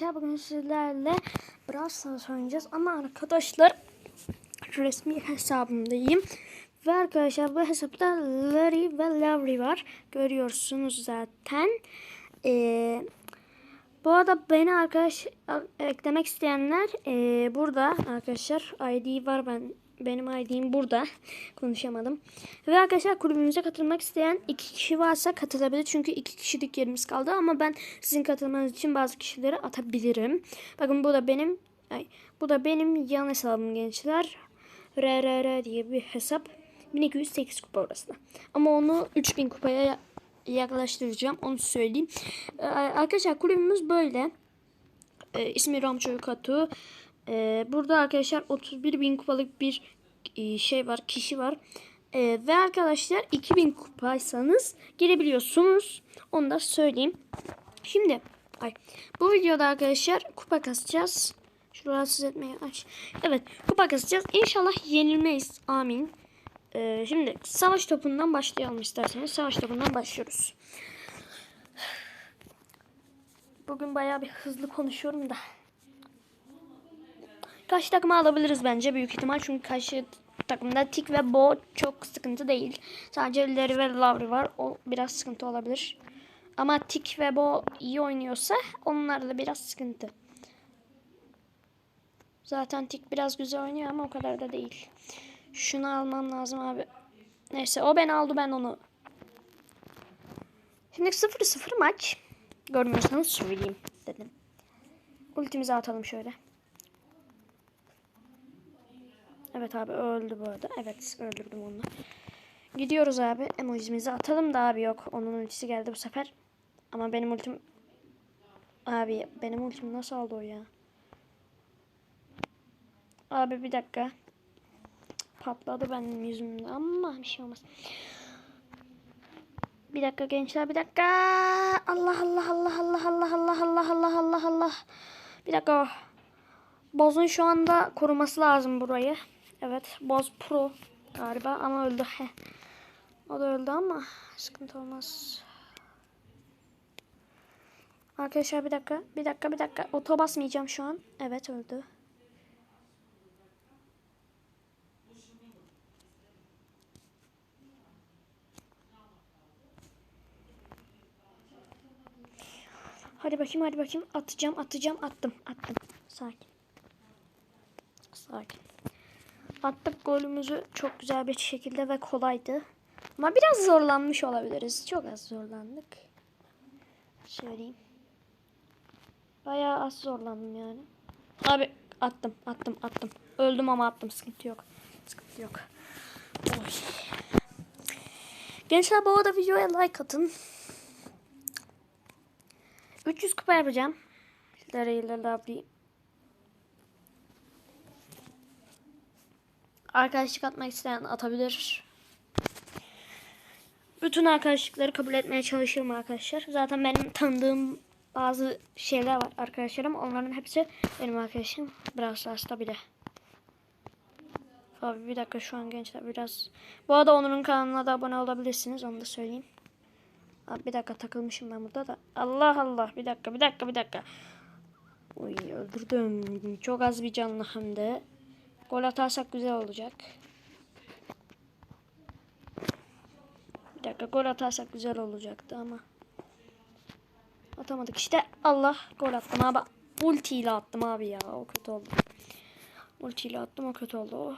arkadaşlar bugün sizlerle Brawl Stars oynayacağız ama arkadaşlar resmi hesabımdayım. Ve arkadaşlar bu hesapta Larry ve Larry var. Görüyorsunuz zaten. Ee, bu arada beni arkadaş eklemek isteyenler ee, burada arkadaşlar ID var ben benim ID'm burada. Konuşamadım. Ve arkadaşlar kulübümüze katılmak isteyen iki kişi varsa katılabilir. Çünkü iki kişilik yerimiz kaldı. Ama ben sizin katılmanız için bazı kişileri atabilirim. Bakın bu da benim ay, bu da benim yan hesabım gençler. RRR diye bir hesap. 1208 kupa orası da. Ama onu 3000 kupaya ya- yaklaştıracağım. Onu söyleyeyim. Ee, arkadaşlar kulübümüz böyle. Ee, ismi Ramçoy Katu. Ee, burada arkadaşlar 31 bin kupalık bir şey var, kişi var. Ee, ve arkadaşlar 2000 kupaysanız girebiliyorsunuz. Onu da söyleyeyim. Şimdi ay, bu videoda arkadaşlar kupa kasacağız. Şu rahatsız aç. Evet kupa kasacağız. İnşallah yenilmeyiz. Amin. Ee, şimdi savaş topundan başlayalım isterseniz. Savaş topundan başlıyoruz. Bugün bayağı bir hızlı konuşuyorum da. Karşı takımı alabiliriz bence büyük ihtimal. Çünkü karşı takımda Tik ve Bo çok sıkıntı değil. Sadece Larry ve Lavri var. O biraz sıkıntı olabilir. Ama Tik ve Bo iyi oynuyorsa onlar da biraz sıkıntı. Zaten Tik biraz güzel oynuyor ama o kadar da değil. Şunu almam lazım abi. Neyse o ben aldı ben onu. Şimdi 0-0 maç. Görmüyorsanız söyleyeyim dedim. Ultimizi atalım şöyle. Evet abi öldü bu arada. Evet öldürdüm onu. Gidiyoruz abi. Emojimizi atalım da abi yok. Onun ultisi geldi bu sefer. Ama benim ultim... Abi benim ultim nasıl oldu o ya? Abi bir dakika. Patladı benim yüzümde ama bir şey olmaz. Bir dakika gençler bir dakika. Allah Allah Allah Allah Allah Allah Allah Allah Allah Allah. Bir dakika. Boz'un şu anda koruması lazım burayı. Evet Boz Pro galiba ama öldü. Heh. O da öldü ama sıkıntı olmaz. Arkadaşlar bir dakika. Bir dakika bir dakika. Oto basmayacağım şu an. Evet öldü. Hadi bakayım hadi bakayım. Atacağım atacağım attım attım. Sakin. Sakin. Attık golümüzü çok güzel bir şekilde ve kolaydı. Ama biraz zorlanmış olabiliriz. Çok az zorlandık. Söyleyeyim. Bayağı az zorlandım yani. Abi attım attım attım. Öldüm ama attım sıkıntı yok. Sıkıntı yok. Oy. Gençler bu arada videoya like atın. 300 kupa yapacağım. Larry'le Lovely. Arkadaşlık atmak isteyen atabilir. Bütün arkadaşlıkları kabul etmeye çalışıyorum arkadaşlar. Zaten benim tanıdığım bazı şeyler var arkadaşlarım. Onların hepsi benim arkadaşım. Brawl Stars'ta bile. Abi bir dakika şu an gençler biraz. Bu arada Onur'un kanalına da abone olabilirsiniz. Onu da söyleyeyim. Abi bir dakika takılmışım ben burada da. Allah Allah bir dakika bir dakika bir dakika. Oy öldürdüm. Çok az bir canlı hem de. Gol atarsak güzel olacak. Bir dakika gol atarsak güzel olacaktı ama. Atamadık işte. Allah gol attım abi. Ulti ile attım abi ya. O kötü oldu. Ulti ile attım o kötü oldu. Oh.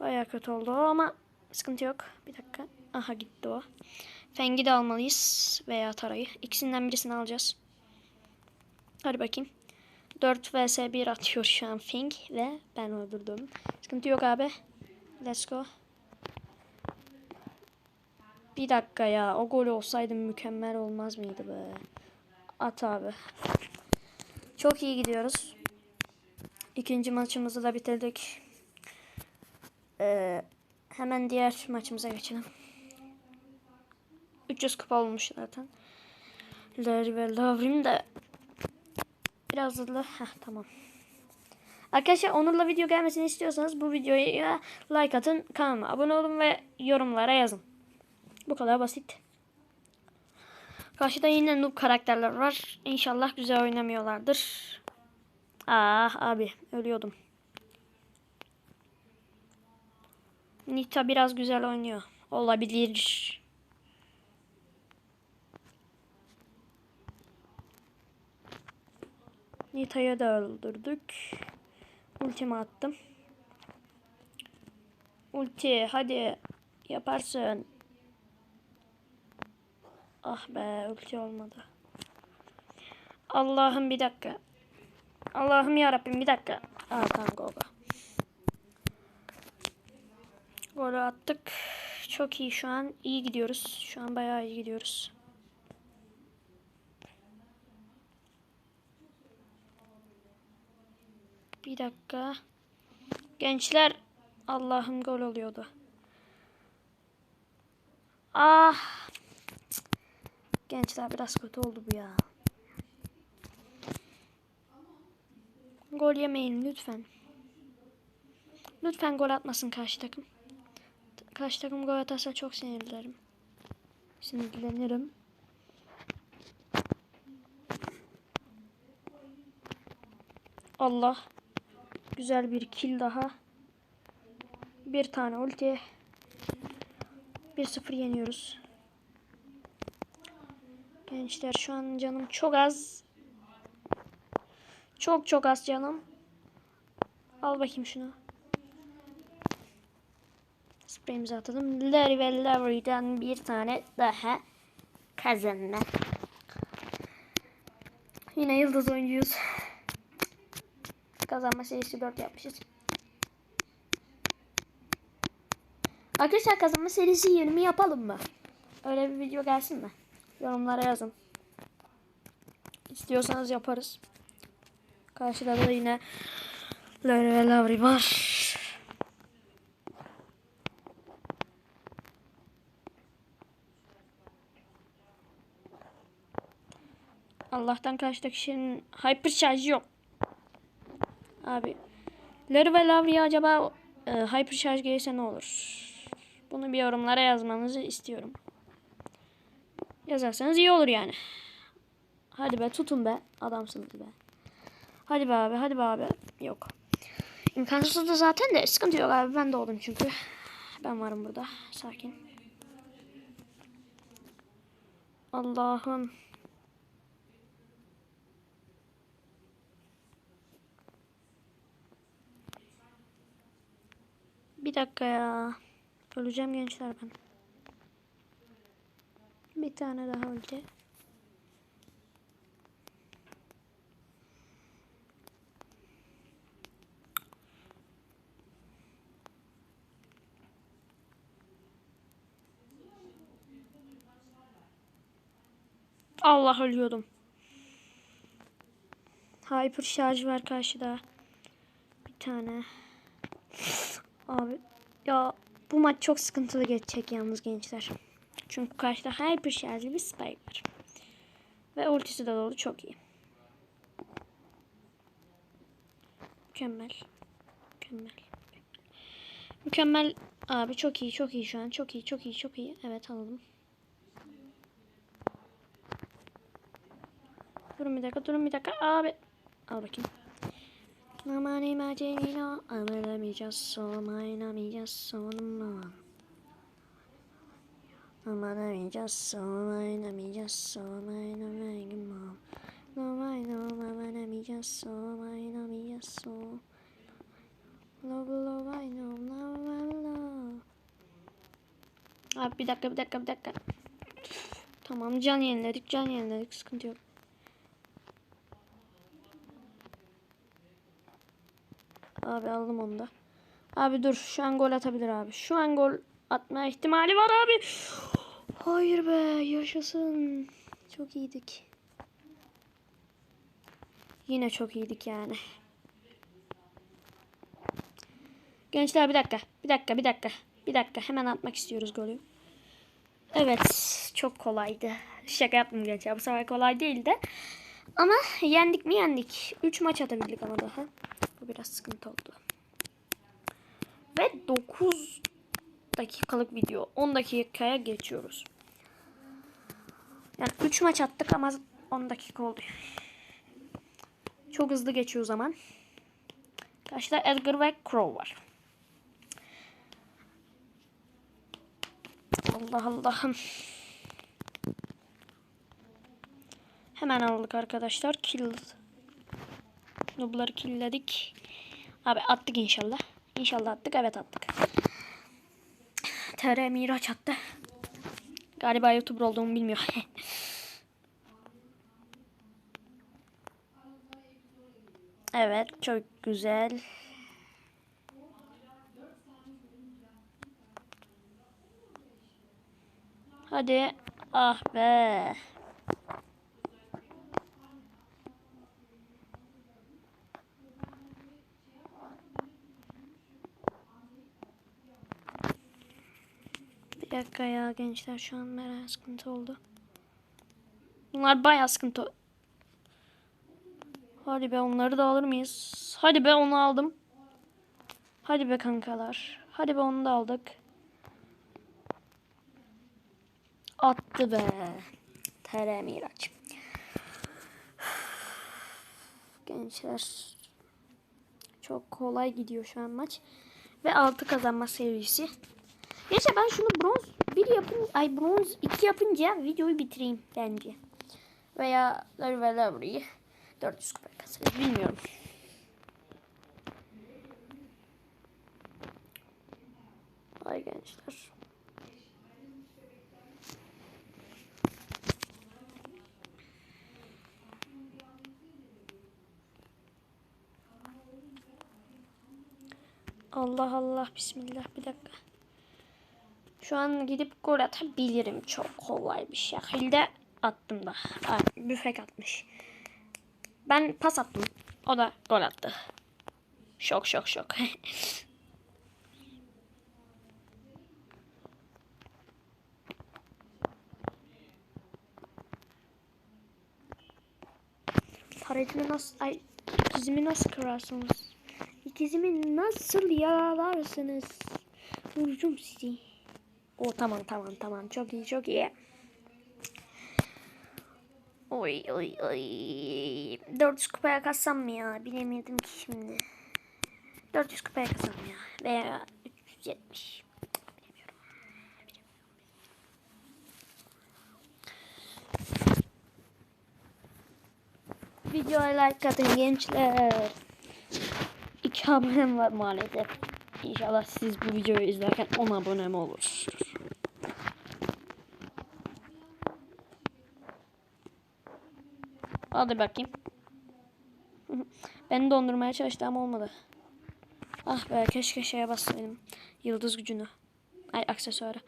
Baya kötü oldu ama sıkıntı yok. Bir dakika. Aha gitti o. Feng'i de almalıyız. Veya Tara'yı. İkisinden birisini alacağız. Hadi bakayım. 4 vs 1 atıyor şu an Feng ve ben öldürdüm. Sıkıntı yok abi. Let's go. Bir dakika ya. O gol olsaydı mükemmel olmaz mıydı be? At abi. Çok iyi gidiyoruz. İkinci maçımızı da bitirdik. Ee, hemen diğer maçımıza geçelim. 300 kupa olmuş zaten. Larry ve Lavrin de biraz hızlı. Heh, tamam. Arkadaşlar Onur'la video gelmesini istiyorsanız bu videoya like atın, kanalıma abone olun ve yorumlara yazın. Bu kadar basit. Karşıda yine noob karakterler var. İnşallah güzel oynamıyorlardır. Ah abi ölüyordum. Nita biraz güzel oynuyor. Olabilir. Nita'yı da öldürdük. Ultimi attım. Ulti hadi yaparsın. Ah be ulti olmadı. Allah'ım bir dakika. Allah'ım ya Rabbim bir dakika. Aa tamam gol. Golü attık. Çok iyi şu an. iyi gidiyoruz. Şu an bayağı iyi gidiyoruz. Bir dakika. Gençler Allah'ım gol oluyordu. Ah. Gençler biraz kötü oldu bu ya. Gol yemeyin lütfen. Lütfen gol atmasın karşı takım. Karşı takım gol atarsa çok sinirlerim. Sinirlenirim. Allah. Güzel bir kill daha. Bir tane ulti. 1-0 yeniyoruz. Gençler şu an canım çok az. Çok çok az canım. Al bakayım şunu. Spreyimizi atalım. Larry ve Larry'den bir tane daha kazanma. Yine yıldız oyuncuyuz. Kazanma serisi 4 yapmışız. Arkadaşlar kazanma serisi 20 yapalım mı? Öyle bir video gelsin mi? Yorumlara yazın. İstiyorsanız yaparız. Karşıda da yine ve Lavri var. Allah'tan karşıdaki şeyin hyper yok. Abi. Larry ve Lavri'ye acaba e, hyper şarj gelirse ne olur? Bunu bir yorumlara yazmanızı istiyorum. Yazarsanız iyi olur yani. Hadi be tutun be. Adamsınız be. Hadi be abi hadi be abi. Yok. İmkansız da zaten de sıkıntı yok abi. Ben doğdum çünkü. Ben varım burada. Sakin. Allah'ım. Bir dakika ya. Öleceğim gençler ben. Bir tane daha ulti. Allah ölüyordum. Hyper şarj var karşıda. Bir tane. Abi ya bu maç çok sıkıntılı geçecek yalnız gençler. Çünkü karşıda hyper şarjlı bir spike var. Ve ultisi de dolu çok iyi. Mükemmel. Mükemmel. Mükemmel abi çok iyi çok iyi şu an. Çok iyi çok iyi çok iyi. Evet alalım. Durun bir dakika durun bir dakika abi. Al bakayım. Aman imaginino Amelamayacağız son oynamayacağız sonuma Amanamayacağız son oynamayacağız son oynamayacağız No I know amanamayacağız son oynamayacağız son Love love I know love I love Abi bir dakika bir dakika bir dakika. Tamam can yeniledik can yeniledik sıkıntı yok Abi aldım onu da. Abi dur şu an gol atabilir abi. Şu an gol atma ihtimali var abi. Hayır be yaşasın. Çok iyiydik. Yine çok iyiydik yani. Gençler bir dakika. Bir dakika bir dakika. Bir dakika hemen atmak istiyoruz golü. Evet çok kolaydı. Şaka yaptım gençler bu sefer kolay değildi. Ama yendik mi yendik. 3 maç atabildik ama daha. Bu biraz sıkıntı oldu. Ve 9 dakikalık video. 10 dakikaya geçiyoruz. Yani 3 maç attık ama 10 dakika oldu. Çok hızlı geçiyor zaman. Karşıda Edgar ve Crow var. Allah Allah'ım. Hemen aldık arkadaşlar. Kill. Nubları killledik. Abi attık inşallah. İnşallah attık. Evet attık. TR Miraç attı. Galiba YouTuber olduğumu bilmiyor. evet çok güzel. Hadi. Ah be. Bir dakika ya gençler şu an bayağı sıkıntı oldu. Bunlar bayağı sıkıntı. Hadi be onları da alır mıyız? Hadi be onu aldım. Hadi be kankalar. Hadi be onu da aldık. Attı be. TR Miraç. Gençler. Çok kolay gidiyor şu an maç. Ve 6 kazanma serisi. Gençler ben şunu bronz 1 yapın ay bronz 2 yapınca videoyu bitireyim bence. Veya Larry Larry'i 400 kupa kasarız bilmiyorum. Ay gençler. Allah Allah bismillah bir dakika. Şu an gidip gol atabilirim çok kolay bir şekilde attım da. Aa, büfek atmış. Ben pas attım. O da gol attı. Şok şok şok. Taretimi nasıl ay ikizimi nasıl kırarsınız? İkizimi nasıl yaralarsınız? Vuracağım sizi. O tamam tamam tamam çok iyi çok iyi. Oy oy oy. 400 kupaya kassam mı ya? Bilemedim ki şimdi. 400 kupaya kassam ya. Veya 370. Bilemiyorum. Videoya like atın gençler. İki abonem var maalesef. İnşallah siz bu videoyu izlerken 10 abonem olur. Hadi bakayım. Beni dondurmaya çalıştı ama olmadı. Ah be keşke şeye bassaydım. Yıldız gücünü. Ay aksesuarı.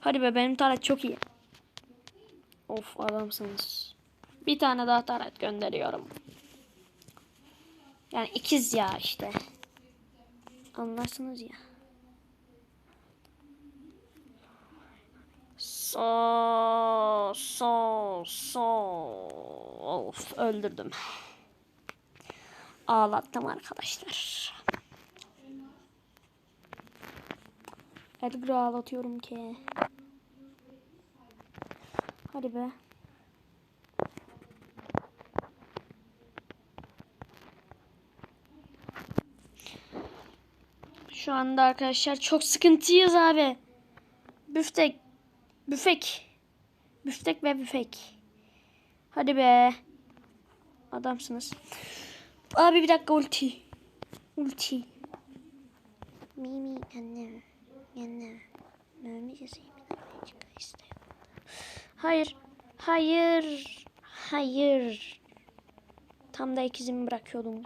Hadi be benim taret çok iyi. Of adamsınız. Bir tane daha taret gönderiyorum. Yani ikiz ya işte. Anlarsınız ya. So so so of öldürdüm. Ağlattım arkadaşlar. Edgar'ı ağlatıyorum ki. Hadi be. Şu anda arkadaşlar çok sıkıntıyız abi. Büftek. Büfek. Büftek ve büfek. Hadi be. Adamsınız. Abi bir dakika ulti. Ulti. Mimi anne. Anne. Mimi Hayır. Hayır. Hayır. Tam da ikizimi bırakıyordum.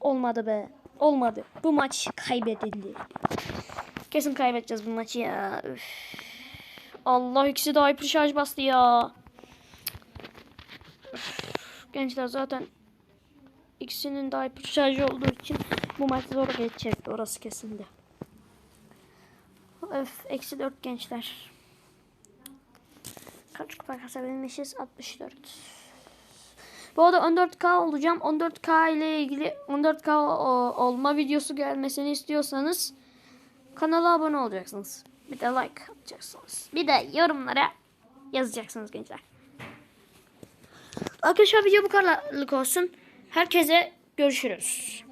Olmadı be. Olmadı. Bu maç kaybedildi. Kesin kaybedeceğiz bu maçı ya. Üf. Allah ikisi de hyper şarj bastı ya. Gençler zaten ikisinin de hyper şarj olduğu için bu maç zor geçecekti. Orası kesindi. Öf. Eksi 4 gençler. Kaç kupa kasabilmişiz? 64. Bu arada 14K olacağım. 14K ile ilgili 14K olma videosu gelmesini istiyorsanız kanala abone olacaksınız. Bir de like atacaksınız. Bir de yorumlara yazacaksınız gençler. Arkadaşlar video bu kadarlık olsun. Herkese görüşürüz.